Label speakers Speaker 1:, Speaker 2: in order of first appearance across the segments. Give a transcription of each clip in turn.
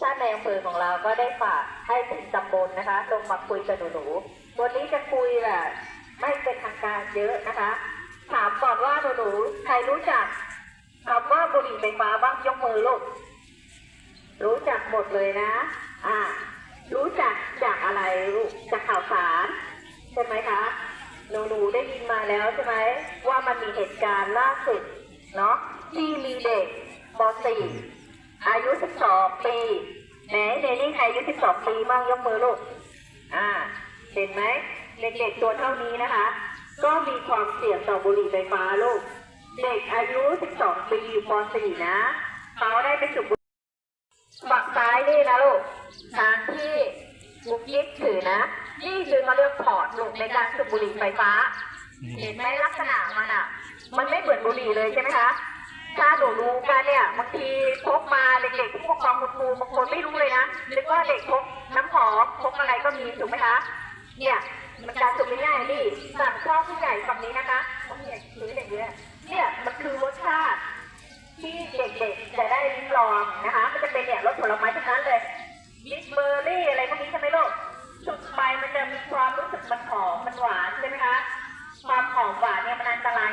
Speaker 1: ท่านในอำเภอของเราก็ได้ฝากให้ถึงตำบลนะคะลงมาคุยกับหนูๆวันนี้จะคุยแบบไม่เป็นทางการเยอะนะคะ ถามก่อนว่าหนูๆใครรู้จักคำว่าบุหรี่ไฟฟ้าบ้างยกมือลูกรู้จักหมดเลยนะ อ่า รู้จักจากอะไรลูกจากข่าวสารใช่ไหมคะหนูหนูๆได้ยินมาแล้วใช่ไหมว่ามันมีเหตุการณ์ล่าสุดเนาะที่มีเด็กป .4 อายุ 12 ปีไหนในนี่ใครอายุ 12 ปีบ้างยกมือลูก อ่า เห็นไหมเด็กๆตัวเท่านี้นะคะ ก็มีความเสี่ยงต่อบุหรี่ไฟฟ้าลูก เด็กอายุ 12 ปีอยู่ป .4 นะเขาได้ไปสูบบุหรี่ฝั่งซ้ายนี่นะลูกทางที่บุกยิกถือนะ นี่คือเขาเรียกพอร์ตลูกในการสูบบุหรี่ไฟฟ้า เห็นไหมลักษณะมันอะ มันไม่เหมือนบุหรี่เลยใช่ไหมคะ ถ้าหนูรู้กันเนี่ยบางทีพกมาเด็กๆผู้ปกครองคุณครูบางคนไม่รู้เลยนะนึกว่าเด็กพกน้ำหอมพกอะไรก็มีถูกไหมคะเนี่ยมันการสูบง่ายนี่สั่งข้อผู้ใหญ่ฝั่งนี้นะคะผู้ใหญ่ถือเด็กเยอะเนี่ยมันคือรสชาติที่เด็กๆจะได้ลิ้มลองนะคะ มันจะเป็นเนี่ยรสผลไม้ทั้งนั้นเลยมิสเบอร์รี่อะไรพวกนี้ใช่ไหมลูกสุดไปมันจะมีความรู้สึกมันหอมมันหวานใช่ไหมคะความหอมหวานเนี่ยมันอันตราย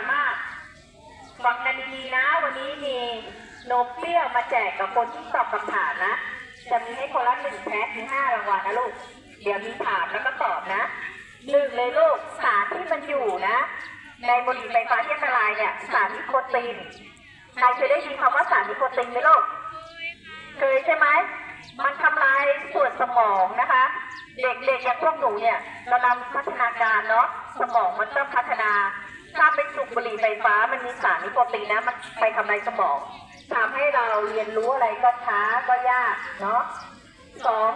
Speaker 1: ดีนะ วันนี้มีนมเปรี้ยวมาแจกกับคนที่ตอบคำถามนะ จะมีให้คนละหนึ่งแพ็คถึงห้ารางวัลนะลูก เดี๋ยวมีถามแล้วก็ตอบนะหนึ่งเลยลูกสารที่มันอยู่นะ ในบุหรี่ไฟฟ้าที่อันตรายเนี่ยสารนิโคตินใครเคยได้ยินคำว่าสารนิโคตินไหมลูกเคยใช่ไหมมันทำลายส่วนสมองนะคะ เด็กๆอย่างพวกหนูเนี่ยเรานำพัฒนาการเนาะสมองมันต้องพัฒนา ถ้าไปสูบบุหรี่ไฟฟ้ามันมีสารนิโคตินนะมันไปทำลายสมองทำให้เราเรียนรู้อะไรก็ช้าก็ยากเนาะสอง